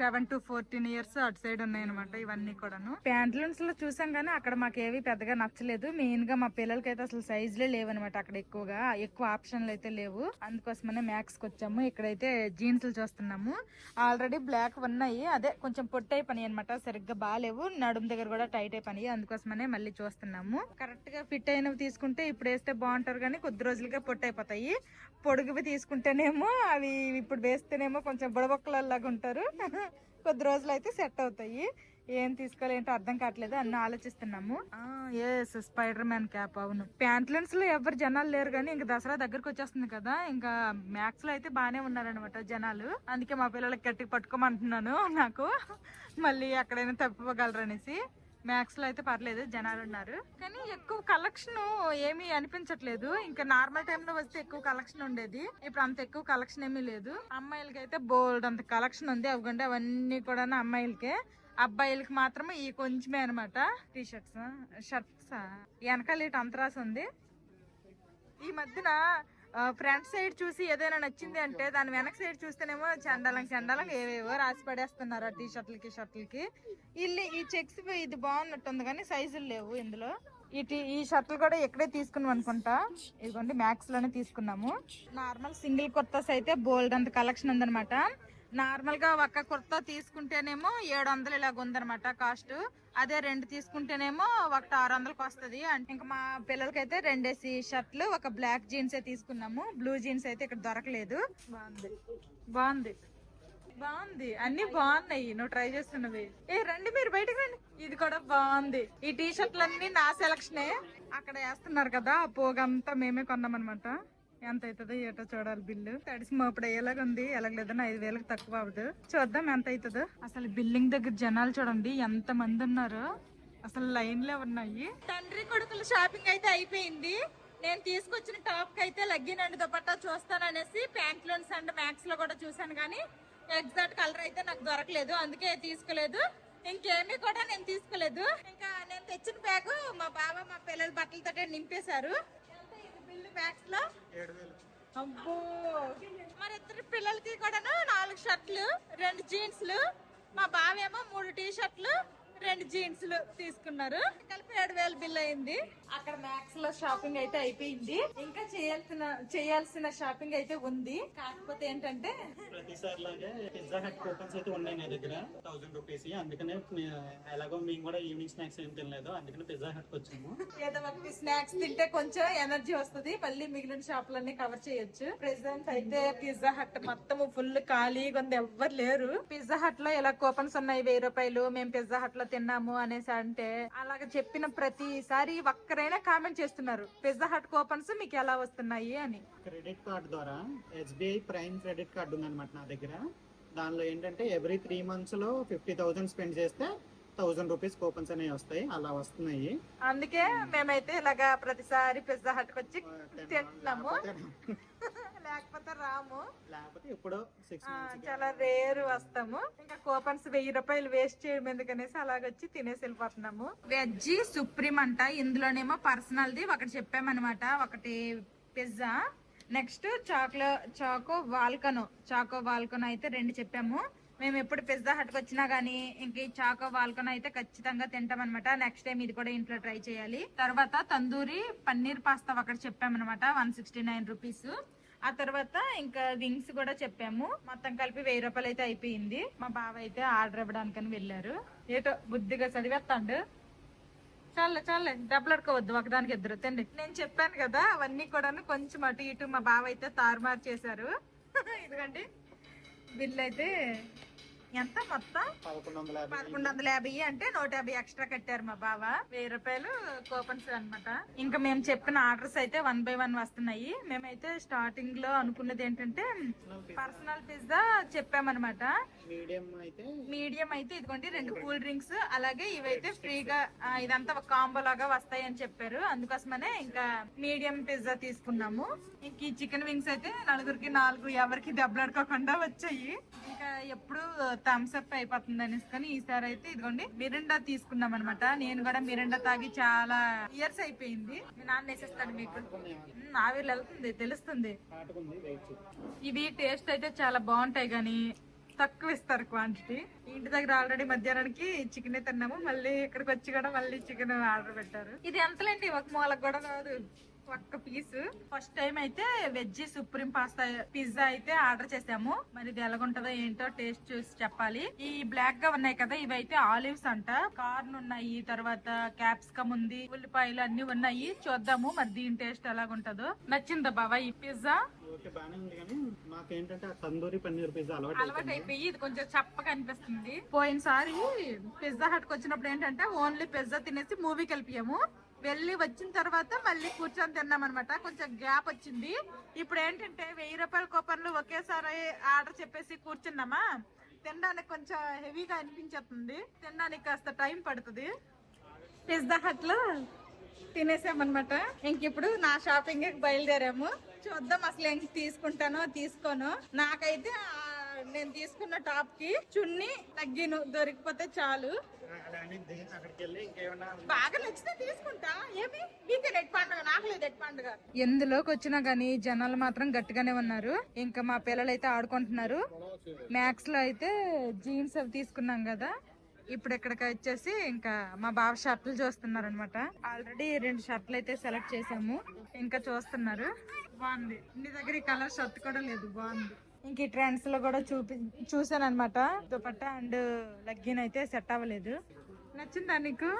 S1: సెవెన్ టు ఫోర్టీన్ ఇయర్స్ అటు సైడ్ ఉన్నాయి అనమాట ఇవన్నీ కూడాను. ప్యాంట్లూన్స్లో చూసాం కానీ అక్కడ మాకు ఏవి పెద్దగా నచ్చలేదు. మెయిన్గా మా పిల్లలకి అయితే అసలు సైజులే లేవన్నమాట అక్కడ ఎక్కువగా. ఎక్కువ ఆప్షన్లు అయితే లేవు. అందుకోసమనే మ్యాక్స్కి వచ్చాము. ఇక్కడైతే జీన్స్లు చూస్తున్నాము. ఆల్రెడీ బ్లాక్ ఉన్నాయి. అదే కొంచెం పొట్టై పని అనమాట సరిగ్గా బాగాలేవు. నడుము దగ్గర కూడా టైట్ అయిపోయినాయి. పని అందుకోసమనే మళ్ళీ చూస్తున్నాము. కరెక్ట్గా ఫిట్ అయినవి తీసుకుంటే ఇప్పుడు వేస్తే బాగుంటారు కానీ కొద్ది రోజులుగా పొట్టైపోతాయి పొడుగువి తీసుకుంటేనేమో అవి ఇప్పుడు వేస్తేనేమో కొంచెం బుడబొక్కలలాగా ఉంటారు. కొద్ది రోజులు అయితే సెట్ అవుతాయి. ఏం తీసుకోవాలి ఏంటో అర్థం కావట్లేదు అన్ని ఆలోచిస్తున్నాము. ఎస్ స్పైడర్ మ్యాన్ క్యాప్ అవును. ప్యాంట్లెన్స్లో ఎవరు జనాలు లేరు కానీ ఇంకా దసరా దగ్గరకు వచ్చేస్తుంది కదా. ఇంకా మ్యాక్స్లో అయితే బాగానే ఉన్నారనమాట జనాలు. అందుకే మా పిల్లలకి గట్టిగా పట్టుకోమంటున్నాను నాకు. మళ్ళీ ఎక్కడైనా తప్పిపోగలరనేసి. మ్యాక్స్లో అయితే పర్లేదు జనాలు ఉన్నారు. కానీ ఎక్కువ కలెక్షన్ ఏమీ అనిపించట్లేదు. ఇంకా నార్మల్ టైంలో వస్తే ఎక్కువ కలెక్షన్ ఉండేది. ఇప్పుడు అంత ఎక్కువ కలెక్షన్ ఏమీ లేదు. అమ్మాయిలకి అయితే బోల్డ్ అంత కలెక్షన్ ఉంది. అవ్వకుండా అవన్నీ కూడా అమ్మాయిలకే. అబ్బాయిలకి మాత్రం ఈ కొంచెమే అనమాట టీ షర్ట్స్ షర్ట్స్ వెనకాల ఇటు అంతరాసి ఉంది. ఈ మధ్యన ఫ్రంట్ సైడ్ చూసి ఏదైనా నచ్చింది అంటే దాని వెనక సైడ్ చూస్తేనేమో చండాలం చండాలం ఏవేవో రాసి పడేస్తున్నారు ఆ టీ షర్ట్లకి. షర్ట్లకి ఇల్లు ఈ చెక్స్ ఇది బాగున్నట్టుంది కానీ సైజులు లేవు ఇందులో. ఈ టీ ఈ షర్ట్లు కూడా ఇక్కడే తీసుకున్నాం అనుకుంటా. ఇదిగోండి మ్యాక్స్లోనే తీసుకున్నాము. నార్మల్ సింగిల్ కుర్తాస్ అయితే బోల్డ్ అంత కలెక్షన్ ఉందనమాట నార్మల్గా ఒక్క కుర్తా తీసుకుంటేనేమో ఏడు వందలు ఇలాగ ఉందన్నమాట కాస్ట్. అదే రెండు తీసుకుంటేనేమో ఒకటి ఆరు వందలకి వస్తుంది. అంటే ఇంకా మా పిల్లలకైతే రెండేసి షర్ట్లు ఒక బ్లాక్ జీన్స్ తీసుకున్నాము. బ్లూ జీన్స్ అయితే ఇక్కడ దొరకలేదు. బాగుంది. బాగుంది. బాగుంది. అన్ని బాగున్నాయి. నువ్వు ట్రై చేస్తున్నవి. ఏ రండి మీరు బయటకు రండి. ఇది కూడా బాగుంది. ఈ టీ షర్ట్లు అన్ని నా సెలక్షనే. అక్కడ వేస్తున్నారు కదా ఆ పోగంతా మేమే కొన్నామన్నమాట. ఎంత అవుతుందో ఏటో చూడాలి బిల్లు. తడిసి మోపుడు అయ్యేలాగా ఉంది. ఎలాగలేదని ఐదు వేలకు తక్కువ అవ్వదు. చూద్దాం ఎంత అవుతుందో. అసలు బిల్డింగ్ దగ్గర జనాలు చూడండి ఎంత మంది ఉన్నారు. అసలు లైన్లే ఉన్నాయి. తండ్రి కొడుకుల షాపింగ్ అయితే అయిపోయింది. నేను తీసుకొచ్చిన టాప్కి అయితే లగ్గిన్ అండ్ దుపట్టా చూస్తాననేసి ప్యాంట్లోన్స్ అండ్ మ్యాక్స్లో కూడా చూసాను కానీ ఎగ్జాక్ట్ కలర్ అయితే నాకు దొరకలేదు. అందుకే తీసుకోలేదు. ఇంకేమీ కూడా నేను తీసుకోలేదు. ఇంకా నేను తెచ్చిన బ్యాగ్ మా బావ మా పిల్లల బట్టలతో నింపేశారు. ఎంత లో? అబ్బో! మరి ఇద్దరు పిల్లలకి కూడాను నాలుగు షర్ట్లు రెండు జీన్స్లు మా బావేమో మూడు టీ షర్ట్లు రెండు జీన్స్లు తీసుకున్నారు. కలిపి ఏడు వేలు బిల్ అయింది. అక్కడ మ్యాక్స్లో షాపింగ్ అయితే అయిపోయింది. ఇంకా చేయాల్సిన చేయాల్సిన షాపింగ్ అయితే ఉంది. కాకపోతే ఏంటంటే
S2: ప్రతిసారి లాగే పిజ్జా హట్ కూపన్స్ అయితే ఉన్నాయి నా దగ్గర. థౌసండ్ రూపీస్ అందుకనే ఎలాగో మేము కూడా ఈవినింగ్ స్నాక్స్ ఏం తినలేదు. అందుకనే పిజ్జా హట్ వచ్చాము.
S1: ఏదో ఒకటి స్నాక్స్ తింటే కొంచెం ఎనర్జీ వస్తుంది. మళ్ళీ మిగిలిన షాపులన్నీ కవర్ చేయొచ్చు. ప్రెసెంట్ అయితే పిజ్జా హట్ మొత్తం ఫుల్ ఖాళీగా ఉంది. ఎవ్వరు లేరు. పిజ్జా హట్లో ఇలా కూపన్స్ ఉన్నాయి వెయ్యి రూపాయలు. మేము పిజ్జా హట్లో తిన్నాము అనేసి అంటే అలాగ చెప్పిన ప్రతిసారి ఒక్కరైనా కామెంట్ చేస్తున్నారు. పిజ్జా హట్ కూపన్స్ మీకు ఎలా వస్తున్నాయి అని.
S2: క్రెడిట్ కార్డ్ ద్వారా ఎస్బీఐ ప్రైమ్ క్రెడిట్ కార్డు ఉందన్నమాట నా దగ్గర. దానిలో ఏంటంటే ఎవ్రీ త్రీ మంత్స్లో ఫిఫ్టీ థౌసండ్ స్పెండ్ చేస్తే థౌసండ్ రూపీస్ కూపన్స్ అనేవి వస్తాయి. అలా వస్తున్నాయి.
S1: అందుకే మేమైతే ఇలాగా ప్రతిసారి పిజ్జా హట్ వచ్చి తింటున్నాము లేకపోతే రాము.
S2: లేకపోతే
S1: చాలా రేరు వస్తాము. ఇంకా కూపన్స్ వెయ్యి రూపాయలు వేస్ట్ చేయడం ఎందుకనేసి అలాగొచ్చి తినేసి వెళ్ళిపోతున్నాము. వెజ్ సుప్రీం అంట. ఇందులోనేమో పర్సనల్ది ఒకటి చెప్పామన్నమాట. ఒకటి పిజ్జా నెక్స్ట్ చాక్లే చాకో వాల్కనో. చాకో వాల్కనో అయితే రెండు చెప్పాము. మేము ఎప్పుడు పిజ్జా హట్కి వచ్చినా గానీ ఇంక ఈ చాకో వాల్కనో అయితే ఖచ్చితంగా తింటాం అనమాట నెక్స్ట్ టైం ఇది కూడా ఇంట్లో ట్రై చేయాలి. తర్వాత తందూరి పన్నీర్ పాస్తా ఒకటి చెప్పామన్నమాట. One sixty nine rupees. ఆ తర్వాత ఇంకా వింగ్స్ కూడా చెప్పాము. మొత్తం కలిపి వెయ్యి రూపాయలు అయితే అయిపోయింది. మా బావ అయితే ఆర్డర్ ఇవ్వడానికని వెళ్ళారు. ఏటో బుద్ధిగా చదివేస్తాడు చాలే చాలే డబ్బులడుకోవద్దు ఒకదానికి ఇద్దరు. తిండి నేను చెప్పాను కదా అవన్నీ కూడాను కొంచెం అటు ఇటు మా బావ అయితే తారుమారు చేశారు. ఎందుకంటే బిల్ అయితే ఎంత మొత్తం?
S2: పదకొండు వందల యాభై
S1: అంటే నూట యాభై ఎక్స్ట్రా కట్టారు మా బావ. వెయ్యి రూపాయలు కూపన్స్ అన్నమాట. ఇంకా మేము చెప్పిన ఆర్డర్స్ అయితే వన్ బై వన్ వస్తున్నాయి. మేమైతే స్టార్టింగ్లో అనుకున్నది ఏంటంటే పర్సనల్ పిజ్జా చెప్పామన్నమాట.
S2: మీడియం అయితే
S1: మీడియం అయితే ఇదిగోండి రెండు కూల్ డ్రింక్స్ అలాగే ఇవైతే ఫ్రీగా ఇదంతా ఒక కాంబో లాగా వస్తాయి అని చెప్పారు. అందుకోసమనే ఇంకా మీడియం పిజ్జా తీసుకున్నాము. ఇంక ఈ చికెన్ వింగ్స్ అయితే నలుగురికి నాలుగు ఎవరికి దెబ్బలాడుకోకుండా వచ్చాయి. ఇంకా ఎప్పుడు థమ్స్ అప్ అయిపోతుంది అనేసి కానీ ఈసారి అయితే ఇదిగోండి మిరిండా తీసుకున్నాం అనమాట నేను కూడా మిరిండా తాగి చాలా ఇయర్స్ అయిపోయింది. మీ నాన్న వేసేస్తాను మీకు. ఉమ్, ఆవిరి వెళ్తుంది తెలుస్తుంది.
S2: ఇది
S1: ఇవి టేస్ట్ అయితే చాలా బాగుంటాయి కానీ తక్కువ ఇస్తారు క్వాంటిటీ ఇంటి దగ్గర ఆల్రెడీ మధ్యాహ్నానికి చికెన్ తిన్నాము. మళ్ళీ ఇక్కడికి వచ్చి కూడా మళ్ళీ చికెన్ ఆర్డర్ పెట్టారు. ఇది ఎంతలేండి? ఒక మూలకు కూడా కాదు ఒక్క పీస్ ఫస్ట్ టైం అయితే వెజ్ సుప్రీం పాస్తా పిజ్జా అయితే ఆర్డర్ చేసాము. మరి ఇది ఎలాగుంటుందో ఏంటో టేస్ట్ చూసి చెప్పాలి. ఈ బ్లాక్గా ఉన్నాయి కదా ఇవి అయితే ఆలివ్స్ అంట. కార్న్ ఉన్నాయి తర్వాత క్యాప్సికమ్ ఉంది ఉల్లిపాయలు అన్ని ఉన్నాయి. చూద్దాము మరి దీని టేస్ట్ ఎలాగుంటుందో. నచ్చిందా బాబా ఈ పిజ్జా
S2: మాకేంటంటే తందూరి పన్నీర్ పిజ్జా అలవాటు
S1: అలవాటు అయిపోయి ఇది కొంచెం చప్పగా అనిపిస్తుంది. పోయినసారి పిజ్జా హట్కి వచ్చినప్పుడు ఏంటంటే ఓన్లీ పిజ్జా తినేసి మూవీకి వెళ్ళిపోయాము. వెళ్ళి వచ్చిన తర్వాత మళ్ళీ కూర్చొని తిన్నాం అనమాట కొంచెం గ్యాప్ వచ్చింది. ఇప్పుడు ఏంటంటే వెయ్యి రూపాయల కూపన్లు ఒకేసారి ఆర్డర్ చెప్పేసి కూర్చున్నామా? తినడానికి కొంచెం హెవీగా అనిపించేస్తుంది. తినడానికి కాస్త టైం పడుతుంది. పిజ్జా హట్లో తినేసామన్నమాట. ఇంకిప్పుడు నా షాపింగ్ బయలుదేరాము. చూద్దాం అసలు ఏం తీసుకుంటానో తీసుకోను. నాకైతే నేను తీసుకున్న టాప్కి చున్ని తగ్గిను దొరికిపోతే చాలు. బాగా నచ్చితే తీసుకుంటా. ఏమి? మీకు రెడ్ పండుగ నాకు లేదు రెడ్ పండుగ. ఎందులోకి వచ్చినా గానీ జనాలు మాత్రం గట్టిగానే ఉన్నారు. ఇంకా మా పిల్లలు అయితే ఆడుకుంటున్నారు. మ్యాక్స్లో అయితే జీన్స్ అవి తీసుకున్నాం కదా. ఇప్పుడు ఇక్కడికి వచ్చేసి ఇంకా మా బావ షర్ట్లు చూస్తున్నారు అనమాట ఆల్రెడీ రెండు షర్ట్లు అయితే సెలెక్ట్ చేసాము. ఇంకా చూస్తున్నారు. బాగుంది. నీ దగ్గర ఈ కలర్ షర్ట్ కూడా లేదు. బాగుంది. ఇంక ఈ ట్రెండ్స్లో కూడా చూపి చూసాను అనమాట దుపట్టా అండ్ లగ్గిన్ అయితే సెట్ అవ్వలేదు. నచ్చిందా నీకు?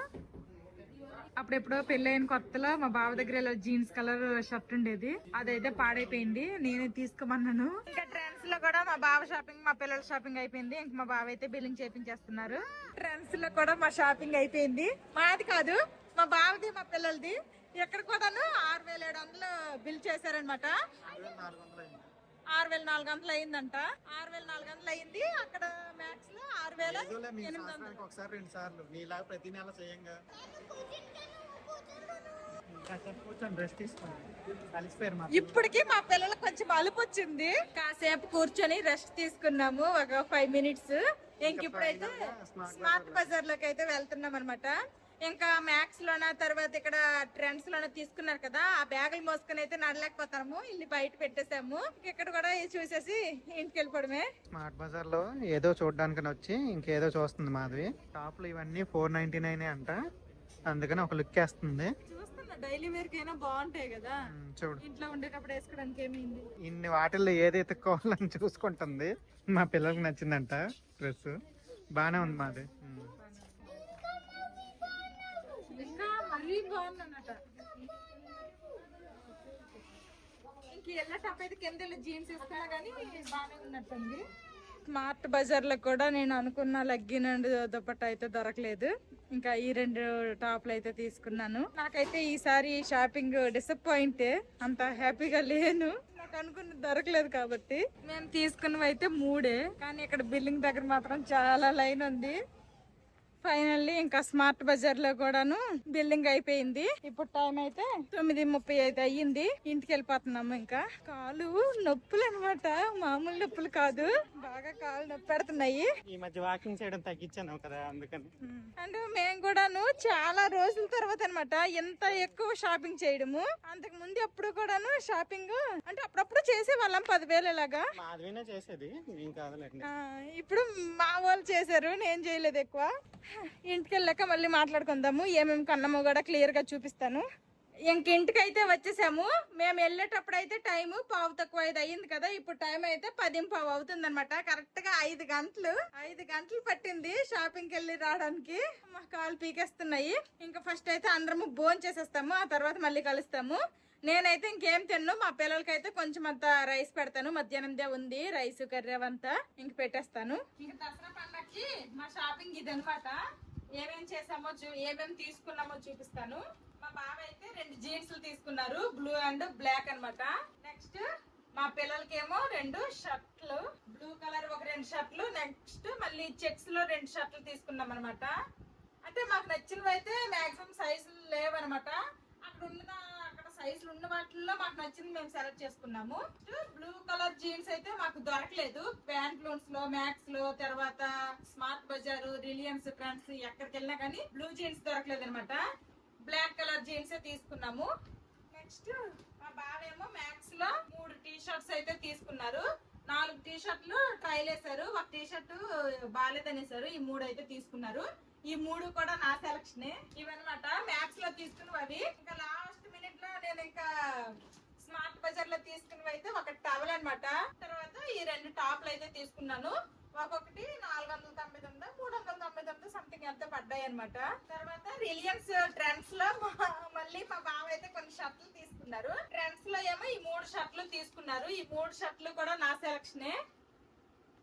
S1: అప్పుడెప్పుడో పెళ్ళైన కొత్తలో మా బావ దగ్గర ఇలా జీన్స్ కలర్ షర్ట్ ఉండేది. అదైతే పాడైపోయింది. నేనే తీసుకోమన్నాను. ఇంకా ట్రెండ్స్లో కూడా మా బావ షాపింగ్ మా పిల్లల షాపింగ్ అయిపోయింది. ఇంక మా బావ అయితే బిల్లింగ్ చేపించేస్తున్నారు. ట్రెండ్స్లో కూడా మా షాపింగ్ అయిపోయింది. మాది కాదు మా బావది మా పిల్లలది. ఎక్కడ కూడాను ఆరు వేల ఏడు వందలు బిల్ చేశారనమాట ఆరు వేల నాలుగు వందలు అయిందంట ఆరు వేల నాలుగు వందలు అయింది అక్కడ మ్యాక్స్లో ఆరు వేల ఎనిమిది వందలు.
S2: ఒకసారి రెండు సార్లు. మీలాగా ప్రతి నెల చేయంగా.
S1: ఇప్పటికి మా పిల్లలకు కొంచెం అలుపు వచ్చింది కాసేపు కూర్చొని రెస్ట్ తీసుకున్నాము. ఒక ఫైవ్ మినిట్స్ ఇంక ఇప్పుడైతే స్మార్ట్ బజార్లోకి అయితే వెళ్తున్నాం అనమాట ఇంకా మ్యాక్స్ లోన తర్వాత ఇక్కడ ట్రెండ్స్ లోన తీసుకున్నారు కదా ఆ బ్యాగులు మోసుకొని అయితే నడలేకపోతాము ఇల్లు బయట పెట్టేసాము ఇక్కడ కూడా చూసేసి ఇంటికి వెళ్ళిపోవడమే.
S2: స్మార్ట్ బజార్లో ఏదో చూడడానికి వచ్చి ఇంకేదో చూస్తుంది మాధవి. టాప్లు ఇవన్నీ ఫోర్ నైన్టీ నైన్ అంట. అందుకని ఒక లుక్ వేస్తుంది.
S1: డైలీ వేర్ కైనా బాగుంటాయి కదా.
S2: చూడు.
S1: ఇంట్లో ఉండేటప్పుడు వేసుకోవడానికి ఏమైంది?
S2: ఇన్ని వాటిల్లో ఏది ఎత్తుక్కోవాలని చూసుకుంటుంది. మా పిల్లలకు నచ్చిందంట డ్రెస్ బానే ఉంది మాది
S1: మరీ బాగుందన్నట ఇంక ఎల్ల టాప్ అయితే కింద జీన్స్ వేసుకున్నా కానీ బాగానే ఉన్నట్టుంది. స్మార్ట్ బజార్లో కూడా నేను అనుకున్న లగ్గిన అండ్ అయితే దొరకలేదు. ఇంకా ఈ రెండు టాప్లు అయితే తీసుకున్నాను. నాకైతే ఈసారి షాపింగ్ డిసప్పాయింటే అంత హ్యాపీగా లేను. నాకు అనుకున్న దొరకలేదు కాబట్టి. మేము తీసుకున్నవి అయితే మూడే. కానీ ఇక్కడ బిల్లింగ్ దగ్గర మాత్రం చాలా లైన్ ఉంది. ఫైనల్లీ ఇంకా స్మార్ట్ బజార్లో కూడాను బిల్డింగ్ అయిపోయింది. ఇప్పుడు టైం అయితే తొమ్మిది ముప్పై అయితే అయ్యింది. ఇంటికి వెళ్ళిపోతున్నాము ఇంకా. కాలు నొప్పులు అనమాట మామూలు నొప్పులు కాదు. బాగా కాలు నొప్పి పెడుతున్నాయి.
S2: ఈ మధ్య వాకింగ్ చేయడం తగ్గించాను కదా అందుకని.
S1: అండ్ మేము కూడాను చాలా రోజుల తర్వాత అనమాట ఎంత ఎక్కువ షాపింగ్ చేయడము. అంతకు ముందు ఎప్పుడు కూడాను షాపింగ్ అంటే అప్పుడప్పుడు చేసే వాళ్ళం పదివేలు ఇలాగా.
S2: చేసేది
S1: ఇప్పుడు మా వాళ్ళు చేశారు నేను చేయలేదు ఎక్కువ. ఇంటికి వెళ్ళాక మళ్ళీ మాట్లాడుకుందాము. ఏమేమి కన్నామో కూడా క్లియర్గా చూపిస్తాను. ఇంక ఇంటికి అయితే వచ్చేసాము. మేము వెళ్ళేటప్పుడు అయితే టైం పావు తక్కువ ఐదు అయ్యింది కదా. ఇప్పుడు టైం అయితే పదిం పావు అవుతుంది అనమాట కరెక్ట్గా ఐదు గంటలు. ఐదు గంటలు పట్టింది షాపింగ్కి వెళ్ళి రావడానికి. మా కాలు పీకేస్తున్నాయి. ఇంకా ఫస్ట్ అయితే అందరము భోన్ చేసేస్తాము ఆ తర్వాత మళ్ళీ కలుస్తాము. నేనైతే ఇంకేం తిన్ను. మా పిల్లలకైతే కొంచెం అంత రైస్ పెడతాను. మధ్యాహ్నందే ఉంది రైస్ కర్రీ అవంతా. ఇంక పెట్టేస్తాను. ఇంక దసరా పండగకి మా షాపింగ్ ఇది అనమాట ఏమేం చేసామో చూ ఏమేం తీసుకున్నామో చూపిస్తాను. మా బావ అయితే రెండు జీన్స్లు తీసుకున్నారు. బ్లూ అండ్ బ్లాక్ అనమాట నెక్స్ట్ మా పిల్లలకేమో రెండు షర్ట్లు. బ్లూ కలర్ ఒక రెండు షర్ట్లు. నెక్స్ట్ మళ్ళీ చెక్స్లో రెండు షర్ట్లు తీసుకున్నాం అనమాట అంటే మాకు నచ్చినవి అయితే మాక్సిమం సైజులు లేవనమాట అక్కడ ఉన్న సైజులు ఉన్న వాటిల్లో మాకు నచ్చింది మేము సెలెక్ట్ చేసుకున్నాము. బ్లూ కలర్ జీన్స్ అయితే మాకు దొరకలేదు. ప్యాంట్లూన్స్లో మ్యాక్స్లో తర్వాత స్మార్ట్ బజార్ రిలియన్స్ ఫ్రెండ్స్ ఎక్కడికి వెళ్ళినా కానీ బ్లూ జీన్స్ దొరకలేదు అనమాట బ్లాక్ కలర్ జీన్స్ తీసుకున్నాము. నెక్స్ట్ మా బావేమో మ్యాక్స్లో మూడు టీ షర్ట్స్ అయితే తీసుకున్నారు. నాలుగు టీ షర్ట్లు ట్రైల్ వేశారు ఒక టీ షర్ట్ బాగాలేదనేసారు ఈ మూడు అయితే తీసుకున్నారు. ఈ మూడు కూడా నా సెలక్షనే ఇవన్నమాట. మ్యాథ్స్లో తీసుకున్నవి అవి. ఇంకా లాస్ట్ మినిట్లో నేను ఇంకా స్మార్ట్ బజార్లో తీసుకున్నవి అయితే ఒక టవల్ అనమాట తర్వాత ఈ రెండు టాప్లు అయితే తీసుకున్నాను. ఒక్కొక్కటి నాలుగు వందల తొంభై తొమ్మిది మూడు వందల తొంభై తొమ్మిది సంథింగ్ ఎంత పడ్డాయి అనమాట తర్వాత రిలయన్స్ ట్రెండ్స్లో మా- మళ్ళీ మా బావ అయితే కొన్ని షర్ట్లు తీసుకున్నారు. ట్రెండ్స్లో ఏమో ఈ మూడు షర్ట్లు తీసుకున్నారు. ఈ మూడు షర్ట్లు కూడా నా సెలక్షనే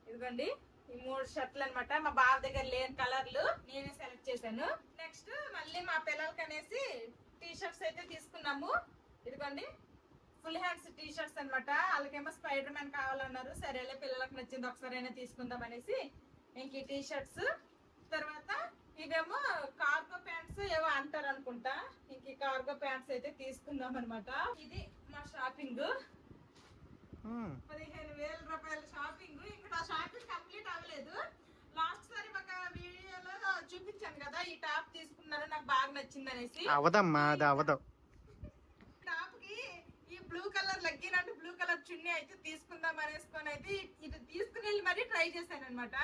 S1: ఇదిగోండి. ఈ మూడు షర్ట్లు అన్నమాట. మా బావ దగ్గర లేని కలర్లు నేనే సెలెక్ట్ చేశాను. నెక్స్ట్ మళ్ళీ మా పిల్లలకి అనేసి టీ షర్ట్స్ అయితే తీసుకున్నాము. ఇదిగోండి ఫుల్ హ్యాండ్స్ టీ షర్ట్స్ అనమాట వాళ్ళకేమో స్పైడర్ మ్యాన్ కావాలన్నారు. సరేలే పిల్లలకు నచ్చింది ఒకసారి అయినా తీసుకుందాం అనేసి ఇంక ఈ టీ షర్ట్స్ తర్వాత ఇవేమో కార్గో ప్యాంట్స్ ఏవో అంటారు అనుకుంటా. ఇంక ఈ కార్గో ప్యాంట్స్ అయితే తీసుకుందాం అనమాట ఇది మా షాపింగ్. పదిహేను వేల రూపాయల షాపింగ్. ఇక్కడ షాపింగ్ కంప్లీట్ అవ్వలేదు. లాస్ట్ సారి ఒక వీడియోలో చూపించాను కదా ఈ టాప్ తీసుకున్నారు నాకు బాగా నచ్చింది అనేసి.
S2: అవదమ్మా అది అవదు.
S1: టాప్కి ఈ బ్లూ కలర్ లగ్గినట్టు బ్లూ కలర్ చున్నీ అయితే తీసుకుందాం అనేసుకొని అయితే ఇది తీసుకుని వెళ్ళి మరీ ట్రై చేశాను అనమాట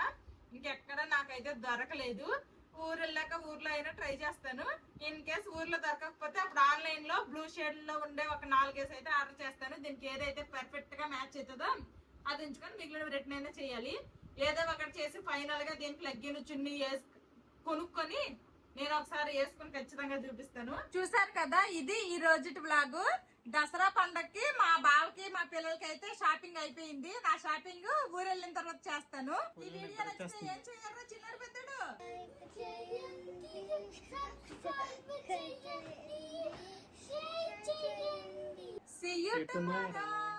S1: ఇంకెక్కడ నాకైతే దొరకలేదు. ఊరు వెళ్ళాక ఊర్లో అయినా ట్రై చేస్తాను. ఇన్ కేస్ ఊర్లో దొరకకపోతే అప్పుడు ఆన్లైన్లో బ్లూ షేడ్లో ఉండే ఒక నాలుగేసి అయితే ఆర్డర్ చేస్తాను. దీనికి ఏదైతే పర్ఫెక్ట్గా మ్యాచ్ అవుతుందో అది ఉంచుకొని మిగిలిన రిటర్న్ అయినా చేయాలి. ఏదో ఒకటి చేసి ఫైనల్గా దీనికి లగ్గిన చున్నీ వేసి కొనుక్కొని నేను ఒకసారి వేసుకొని ఖచ్చితంగా చూపిస్తాను. చూసారు కదా ఇది ఈ రోజు బ్లాగ్ దసరా పండక్కి మా బావకి మా పిల్లలకి అయితే షాపింగ్ అయిపోయింది. నా షాపింగ్ ఊరు వెళ్ళిన తర్వాత చేస్తాను. ఈ వీడియో నచ్చితే ఏం చేయాలి చిల్లర పెద్దడు. See you tomorrow.